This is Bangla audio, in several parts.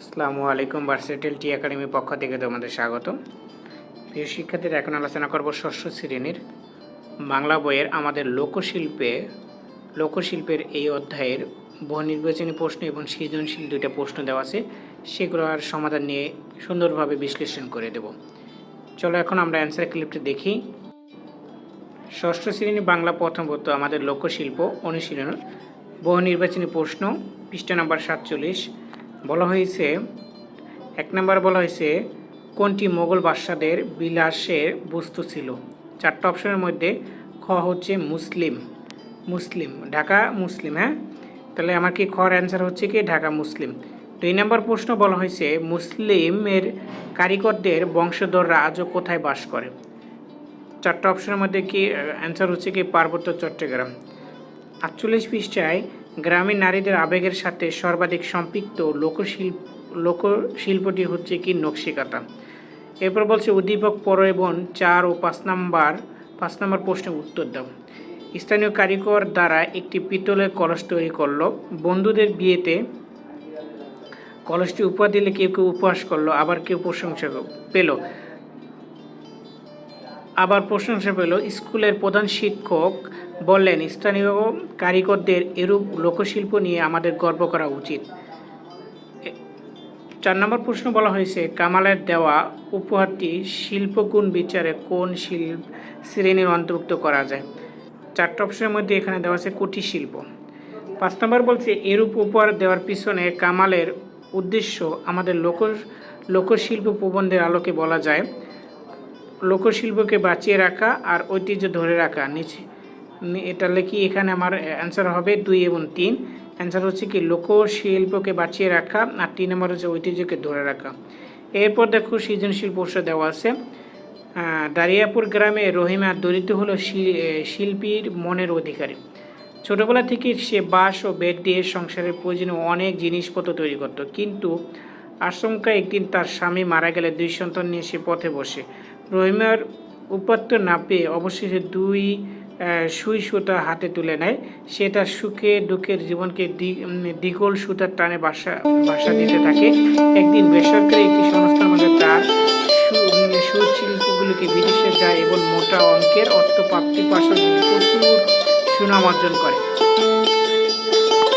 আসসালামু আলাইকুম ভার্সেটেল টি একাডেমির পক্ষ থেকে তোমাদের স্বাগত প্রিয় শিক্ষার্থীরা, এখন আলোচনা করব ষষ্ঠ শ্রেণির। বাংলা বইয়ের আমাদের লোকশিল্পে, লোকশিল্পের এই অধ্যায়ের বহু নির্বাচনী প্রশ্ন এবং সৃজনশীল দুইটা প্রশ্ন দেওয়া আছে। সেগুলো আর সমাধান নিয়ে সুন্দরভাবে বিশ্লেষণ করে দেব। চলো এখন আমরা অ্যান্সার ক্লিপটি দেখি। ষষ্ঠ শ্রেণি বাংলা প্রথম পত্র আমাদের লোকশিল্প অনুশীলন বহু নির্বাচনী প্রশ্ন, পৃষ্ঠা নাম্বার সাতচল্লিশ। বলা হয়েছে, এক নম্বর বলা হয়েছে, কোনটি মোগল বাদশাদের বিলাসের বস্তু ছিল? চারটা অপশনের মধ্যে খ হচ্ছে মুসলিম। মুসলিম, ঢাকা মুসলিম হ্যাঁ? তাহলে আমার কি খর অ্যান্সার হচ্ছে কি? ঢাকা মুসলিম। দুই নম্বর প্রশ্ন বলা হয়েছে, মুসলিমের কারিগরদের বংশধররা আজও কোথায় বাস করে? চারটা অপশনের মধ্যে কি অ্যান্সার হচ্ছে কি পার্বত্য চট্টগ্রাম। আটচল্লিশ পৃষ্ঠায় গ্রামীণ নারীদের আবেগের সাথে সর্বাধিক সম্পৃক্ত লোকশিল্প লোকশিল্পটি হচ্ছে কি নকশিকাতা। এরপর বলছে উদ্দীপক পর এবং চার ও পাঁচ নাম্বার পাঁচ নাম্বার প্রশ্নের উত্তর দাও। স্থানীয় কারিগর দ্বারা একটি পিতলের কলস তৈরি করল। বন্ধুদের বিয়েতে কলসটি উপহার দিলে কেউ কেউ উপহাস করল, আবার কেউ প্রশংসা পেল। আবার প্রশংসা পেল স্কুলের প্রধান শিক্ষক বললেন, স্থানীয় কারিগরদের এরূপ লোকশিল্প নিয়ে আমাদের গর্ব করা উচিত। চার নম্বর প্রশ্ন বলা হয়েছে, কামালের দেওয়া উপহারটি শিল্পগুণ বিচারে কোন শিল্প শ্রেণির অন্তর্ভুক্ত করা যায়? চারটা অপশনের মধ্যে এখানে দেওয়া আছে, কুটির শিল্প। পাঁচ নম্বর বলছে, এরূপ উপহার দেওয়ার পিছনে কামালের উদ্দেশ্য আমাদের লোক লোকশিল্প প্রবন্ধের আলোকে বলা যায়। লোকশিল্পকে বাঁচিয়ে রাখা আর ঐতিহ্য ধরে রাখা। নিচে এটা লেখি এখানে আমার অ্যান্সার হবে দুই এবং তিন। অ্যান্সার হচ্ছে কি, লোকশিল্পকে বাঁচিয়ে রাখা আর তিন নম্বর হচ্ছে ঐতিহ্যকে ধরে রাখা। এরপর দেখো সৃজনশীল প্রশ্ন দেওয়া আছে। দারিয়াপুর গ্রামে রহিমা দরিদ্র হলো শিল্পীর মনের অধিকারী। ছোটবেলা থেকে সে বাঁশ ও বেত দিয়ে সংসারের প্রয়োজনীয় অনেক জিনিসপত্র তৈরি করত। কিন্তু আশঙ্কা একদিন তার স্বামী মারা গেলে দুই সন্তান নিয়ে সে পথে বসে। রহিমার উপাত্ত না পেয়ে অবশেষে দুই সুই সুতা হাতে তুলে নেয়। সেটা সুখে দুঃখের জীবনকে দি- উম, সুতার টানে বাসা বাসা দিতে থাকে। একদিন বেসরকারি একটি সংস্থার মধ্যে তার সুশিল্পগুলিকে বিদেশে যায় এবং মোটা অঙ্কের অর্থ প্রাপ্তির পাশাপাশি প্রচুর সুনাম অর্জন করে।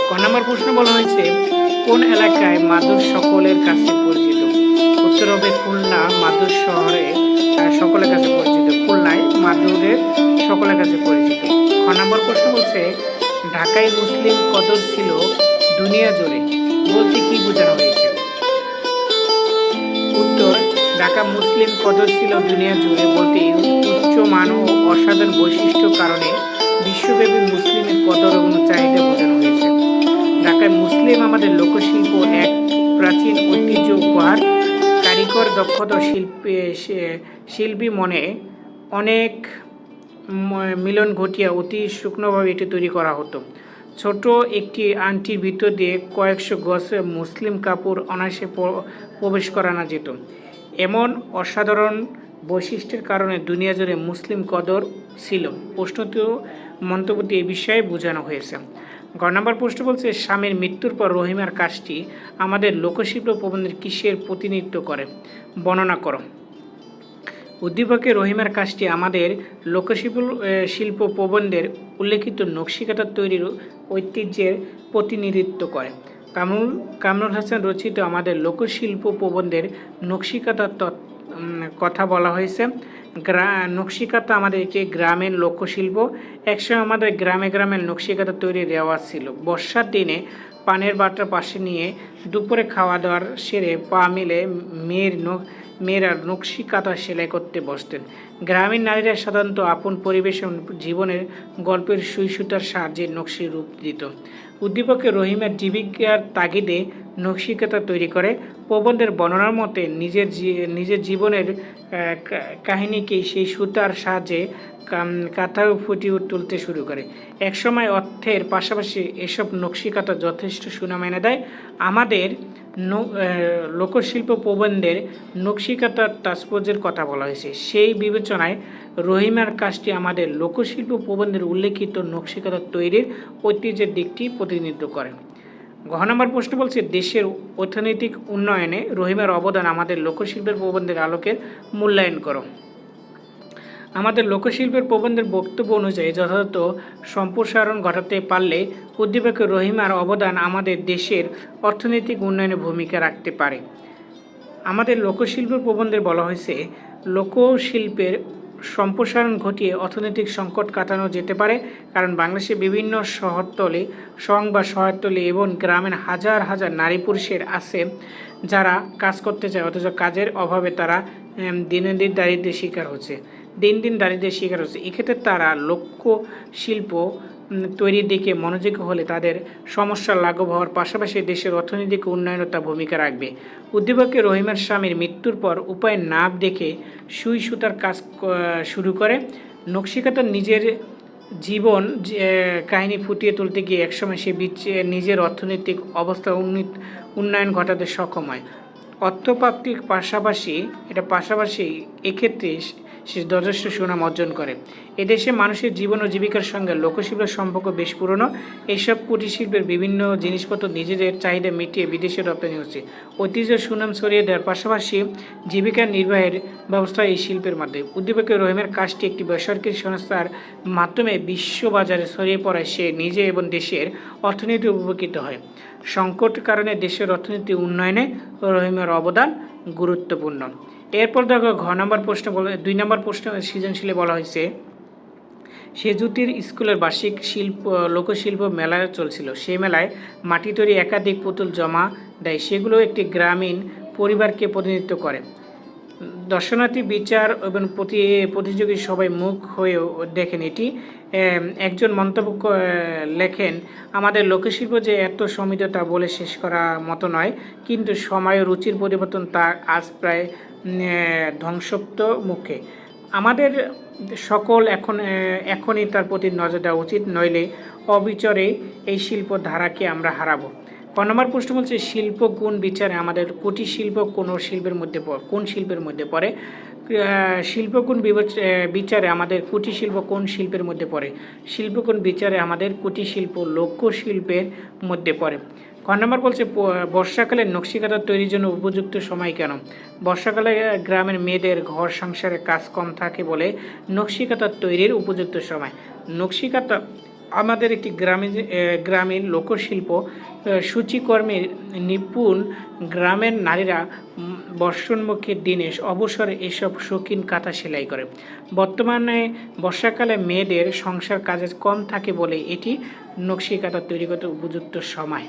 ক নম্বর প্রশ্ন বলা হয়েছে কোন এলাকায় মাদুর সকলের কাছে পরিচিত? উত্তর হবে খুলনা মাদুর শহরে সকলের কাছে পরিচিত, খুলনায় মাদুরের সকলের কাছে পরিচিত। খ নম্বর প্রশ্ন বলছে ঢাকায় মুসলিম কদর ছিল দুনিয়া জুড়ে, বলতে কি বোঝানো হয়েছে? উত্তর, ঢাকা মুসলিম কদর ছিল দুনিয়া জুড়ে বলতে উচ্চ মান ও অসাধারণ বৈশিষ্ট্য কারণে বিশ্বব্যাপী মুসলিমের কদর এবং চাহিদা বোঝানো হয়েছে। ঢাকায় মুসলিম আমাদের লোকশিল্প এক প্রাচীন ঐতিহ্য উপহার কারিগর দক্ষতা শিল্পী শিল্পী মনে অনেক মিলন ঘটিয়া অতি শুকনোভাবে এটি তৈরি করা হতো। ছোট একটি আংটির ভিতর দিয়ে কয়েকশো গজ মুসলিম কাপড় অনায়াসে প্রবেশ করানো যেত। এমন অসাধারণ বৈশিষ্ট্যের কারণে দুনিয়া জুড়ে মুসলিম কদর ছিল। প্রশ্নটিও মন্তব্যটি এই বিষয়ে বোঝানো হয়েছে। গ নম্বর প্রশ্ন বলছে, স্বামীর মৃত্যুর পর রহিমার কাজটি আমাদের লোকশিল্প প্রবন্ধের কিসের প্রতিনিধিত্ব করে? বর্ণনা করো। উদ্দীপকে রহিমার কাজটি আমাদের লোকশিল্প শিল্প প্রবন্ধের উল্লেখিত নকশিকাতা তৈরির ঐতিহ্যের প্রতিনিধিত্ব করে। কামরুল কামরুল হাসান রচিত আমাদের লোকশিল্প প্রবন্ধের নকশিকাতা তৎ- কথা বলা হয়েছে। গ্রা, নকশিকাতা আমাদের একটি গ্রামের লোকশিল্প, একসময় আমাদের গ্রামে গ্রামে নকশিকাতা তৈরি রেওয়াজ ছিল। বর্ষার দিনে পানের বাটার পাশে নিয়ে দুপুরে খাওয়া দাওয়ার সেরে পা মিলে মেয়ের মেয়েরা নকশি কাঁথা সেলাই করতে বসতেন। গ্রামীণ নারীরা সাধারণত আপন পরিবেশ জীবনের গল্পের সুই সুতার সাহায্যে নকশি রূপ দিত। উদ্দীপকে রহিমের জীবিকার তাগিদে নকশিকাতা তৈরি করে। প্রবন্ধের বর্ণনার মতে নিজের নিজের জীবনের আহ, কা- কাহিনীকেই সেই সুতার সাহায্যে কাঁথাও ফুটিয়ে তুলতে শুরু করে। একসময় অর্থের পাশাপাশি এসব নকশিকাতা যথেষ্ট সুনাম এনে দেয়। আমাদের লোকশিল্প প্রবন্ধের নকশিকাতার তাৎপর্যের কথা বলা হয়েছে। সেই বিবেচনায় রহিমার কাজটি আমাদের লোকশিল্প প্রবন্ধের উল্লেখিত নকশিকাতা তৈরির ঐতিহ্যের দিকটি প্রতিনিধিত্ব করে। ঘ নম্বর প্রশ্ন বলছে, দেশের অর্থনৈতিক উন্নয়নে রহিমের অবদান আমাদের লোকশিল্পের প্রবন্ধের আলোকের মূল্যায়ন করো। আমাদের লোকশিল্পের প্রবন্ধের বক্তব্য অনুযায়ী যথাযথ সম্প্রসারণ ঘটাতে পারলে উদ্দীপকের রহিমার অবদান আমাদের দেশের অর্থনৈতিক উন্নয়নে ভূমিকা রাখতে পারে। আমাদের লোকশিল্পের প্রবন্ধে বলা হয়েছে, লোকশিল্পের সম্প্রসারণ ঘটিয়ে অর্থনৈতিক সংকট কাটানো যেতে পারে, কারণ বাংলাদেশে বিভিন্ন শহরতলে, সং বা শহরতলি এবং গ্রামের হাজার হাজার নারী পুরুষের আছে যারা কাজ করতে চায়, অথচ কাজের অভাবে তারা দিনে দিন দারিদ্রের শিকার হচ্ছে, দিন দিন দারিদ্রের শিকার হচ্ছে। এক্ষেত্রে তারা লক্ষ্য শিল্প তৈরির দিকে মনোযোগী হলে তাদের সমস্যা লাঘব হওয়ার পাশাপাশি দেশের অর্থনৈতিক উন্নয়নে তা ভূমিকা রাখবে। উদ্দীপকের রহিমার স্বামীর মৃত্যুর পর উপায় না দেখে সুই সুতার কাজ শুরু করে। নকশিকাতার নিজের জীবন কাহিনী ফুটিয়ে তুলতে গিয়ে একসময় সে নিজের অর্থনৈতিক অবস্থা উন্নয়ন ঘটাতে সক্ষম হয়। অর্থপ্রাপ্তির পাশাপাশি, এটা পাশাপাশি এক্ষেত্রে সে যথেষ্ট সুনাম অর্জন করে। এদেশে মানুষের জীবন ও জীবিকার সঙ্গে লোকশিল্পের সম্পর্ক বেশ পুরনো। এইসব কুটির শিল্পের বিভিন্ন জিনিসপত্র নিজেদের চাহিদা মিটিয়ে বিদেশে রপ্তানি হচ্ছে। ঐতিহ্য সুনাম ছড়িয়ে দেওয়ার পাশাপাশি জীবিকা নির্বাহের ব্যবস্থা এই শিল্পের মাধ্যমে। উদ্দীপকের রহিমের কাজটি একটি বেসরকারি সংস্থার মাধ্যমে বিশ্ববাজারে ছড়িয়ে পড়ায় সে নিজে এবং দেশের অর্থনীতি উপকৃত হয়। সংকট কারণে দেশের অর্থনীতি উন্নয়নে রহিমের অবদান গুরুত্বপূর্ণ। এরপর দেখো ঘ নম্বর প্রশ্ন বলে, দুই নম্বর প্রশ্ন সৃজনশীলে বলা হয়েছে, সেজুতির স্কুলের বার্ষিক শিল্প, লোকশিল্প মেলা চলছিল। সেই মেলায় মাটি তৈরি একাধিক পুতুল জমা দেয়। সেগুলো একটি গ্রামীণ পরিবারকে প্রতিনিধিত্ব করে। দর্শনার্থী, বিচার এবং প্রতি, প্রতিযোগী সবাই মুখ হয়েও দেখেন এটি। একজন মন্তব্য লেখেন, আমাদের লোকশিল্প যে এত সমৃদ্ধ তা বলে শেষ করা মতো নয়, কিন্তু সময় রুচির পরিবর্তন তা আজ প্রায় ধ্বংসপ্ত মুখে। আমাদের সকল এখন এখনই তার প্রতি নজর দেওয়া উচিত নইলে অবিচরে এই শিল্প ধারাকে আমরা হারাবো। ক নম্বর প্রশ্ন বলছে শিল্প কোন বিচারে আমাদের কুটির শিল্প কোন শিল্পের মধ্যে পড়ে কোন শিল্পের মধ্যে পড়ে? আহ, শিল্প কোন বিচারে আমাদের কুটির শিল্প কোন শিল্পের মধ্যে পড়ে? শিল্প কোন বিচারে আমাদের কুটির শিল্প লোক শিল্পের মধ্যে পড়ে? ক নম্বর বলছে বর্ষাকালে নকশিকাতা তৈরির জন্য উপযুক্ত সময় কেন? বর্ষাকালে গ্রামের মেয়েদের ঘর সংসারে কাজ কম থাকে বলে নকশিকাতা তৈরির উপযুক্ত সময়। নকশিকাতা আমাদের একটি গ্রামীণ গ্রামীণ লোকশিল্প সূচিকর্মের নিপুণ গ্রামের নারীরা উম, বর্ষণমুখীর দিনে অবসরে এসব শৌখিন কাঁথা সেলাই করে। বর্তমানে বর্ষাকালে মেয়েদের সংসার কাজে কম থাকে বলে এটি নকশি তৈরি করতে উপযুক্ত সময়।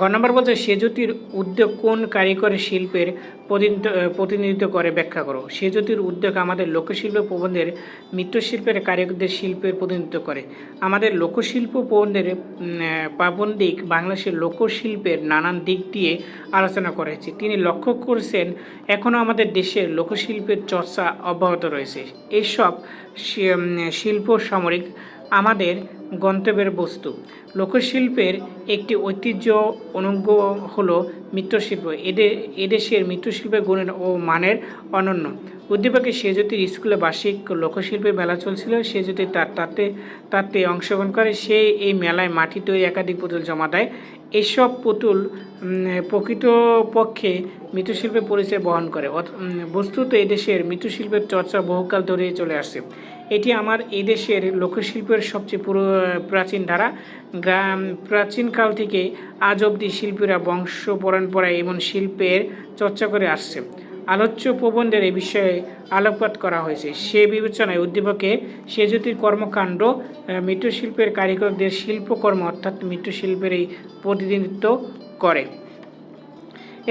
ঘ নম্বর বলছে, সেজুতির উদ্যোগ কোন কারিগরি শিল্পের প্রতিনিধিত্ব করে ব্যাখ্যা করো? সেজুতির উদ্যোগ আমাদের লোকশিল্প প্রবন্ধের মৃত্যুশিল্পের কারিগরদের শিল্পের প্রতিনিধিত্ব করে। আমাদের লোকশিল্প প্রবন্ধের প্রাবন্ধিক বাংলাদেশের লোকশিল্পের নানান দিক দিয়ে আলোচনা করেছে। তিনি লক্ষ্য করেছেন এখনও আমাদের দেশের লোকশিল্পের চর্চা অব্যাহত রয়েছে। এইসব শিল্প সামরিক আমাদের গন্তব্যের বস্তু। লোকশিল্পের একটি ঐতিহ্য অনুজ্ঞ হল মৃৎশিল্প এদের এদেশের মৃৎশিল্পের গুণের ও মানের অনন্য। উদ্দীপকে সেজতির স্কুলে বার্ষিক লোকশিল্পের মেলা চলছিল। সেজতি তার তাতে তাতে অংশগ্রহণ করে। সে এই মেলায় মাটি তৈরি, একাধিক পুতুল জমা দেয়। এসব পুতুল প্রকৃতপক্ষে মৃৎশিল্পের পরিচয় বহন করে। বস্তুত এদেশের মৃৎশিল্পের চর্চা বহুকাল ধরে চলে আসছে। এটি আমার এদেশের লোকশিল্পের সবচেয়ে পুরো প্রাচীন ধারা। গ্রাম প্রাচীনকাল থেকে আজ অবধি শিল্পীরা বংশ পরম্পরায় এমন শিল্পের চর্চা করে আসছে। আলোচ্য প্রবন্ধের এ বিষয়ে আলোকপাত করা হয়েছে। সে বিবেচনায় উদ্দীপকে সেজুতির কর্মকাণ্ড আহ, মৃৎশিল্পের কারিগরদের শিল্পকর্ম অর্থাৎ মৃৎশিল্পের এই প্রতিনিধিত্ব করে।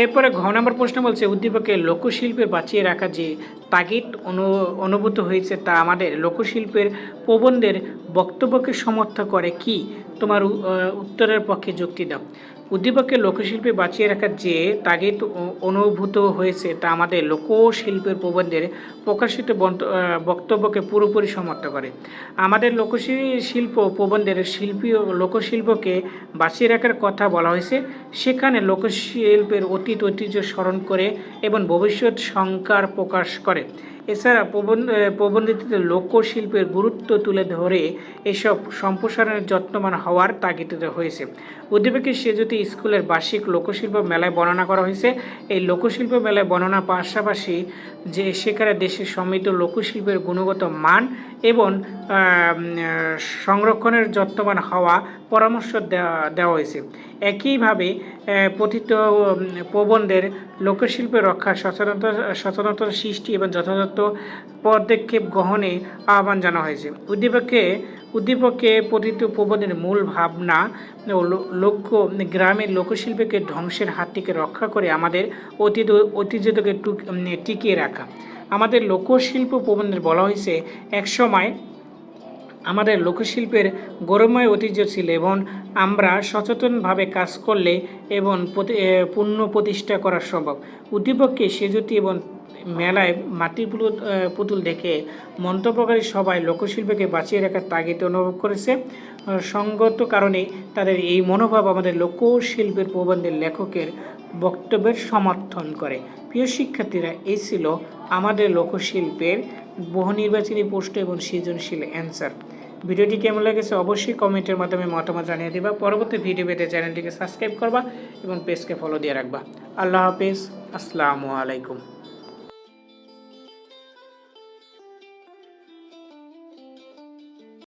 এরপরে ঘ নম্বর প্রশ্ন বলছে, উদ্দীপকে লোকশিল্পের বাঁচিয়ে রাখা যে তাগিদ অনু, অনুভূত হয়েছে তা আমাদের লোকশিল্পের প্রবন্ধের বক্তব্যকে সমর্থ করে কি? তোমার উত্তরের পক্ষে যুক্তি দাও। উদ্দীপকে লোকশিল্পে বাঁচিয়ে রাখার যে তাগিদ অনুভূত হয়েছে তা আমাদের লোকশিল্পের প্রবন্ধের প্রকাশিত বক্তব্যকে পুরোপুরি সমর্থন করে। আমাদের লোকশিল্প শিল্প প্রবন্ধের শিল্পী লোকশিল্পকে বাঁচিয়ে রাখার কথা বলা হয়েছে। সেখানে লোকশিল্পের অতীত ঐতিহ্য স্মরণ করে এবং ভবিষ্যৎ সংকার প্রকাশ করে। এছাড়া প্রবন্ধ লোকশিল্পের গুরুত্ব তুলে ধরে এসব সম্প্রসারণের যত্নবান হওয়ার তাগিদ হয়েছে। উদ্দীপকে সেজুতি স্কুলের বার্ষিক লোকশিল্প মেলায় বর্ণনা করা হয়েছে। এই লোকশিল্প মেলায় বর্ণনার পাশাপাশি যে সেখানে দেশের সমৃদ্ধ লোকশিল্পের গুণগত মান এবং সংরক্ষণের যত্নবান হওয়া পরামর্শ দেওয়া হয়েছে। একইভাবে পতিত প্রবন্ধের লোকশিল্পের রক্ষা, সচেতনতা সচেতনতা সৃষ্টি এবং যথাযথ পদক্ষেপ গ্রহণে আহ্বান জানা হয়েছে। উদ্দীপকে উদ্দীপকে পতিত প্রবন্ধের মূল ভাবনা ও লক্ষ্য, গ্রামের লোকশিল্পকে ধ্বংসের হাত থেকে রক্ষা করে আমাদের অতীত, ঐতিহ্যকে টুক- টিকিয়ে রাখা। আমাদের লোকশিল্প প্রবন্ধে বলা হয়েছে, একসময় আমাদের লোকশিল্পের গৌরবময় ঐতিহ্য ছিল এবং আমরা সচেতনভাবে কাজ করলে এবং পুণ্য প্রতিষ্ঠা করা সম্ভব। উদ্দীপককে সেজুতি এবং মেলায় মাটির পুতুল পুতুল দেখে মন্তব্যকারী সবাই লোকশিল্পকে বাঁচিয়ে রাখার তাগিদ অনুভব করেছে। সঙ্গত কারণে তাদের এই মনোভাব আমাদের লোকশিল্পের প্রবন্ধের লেখকের বক্তব্যের সমর্থন করে। প্রিয় শিক্ষার্থীরা এই ছিল আমাদের লোকশিল্পের বহু নির্বাচনী প্রশ্ন এবং সৃজনশীল অ্যান্সার ভিডিওটি কেমন লেগেছে অবশ্যই কমেন্টের মাধ্যমে মতামত জানিয়ে দেবা। পরবর্তী ভিডিও পেতে চ্যানেলটিকে সাবস্ক্রাইব করবা এবং পেজকে ফলো দিয়ে রাখবা। আল্লাহ হাফিজ। আসসালামু আলাইকুম।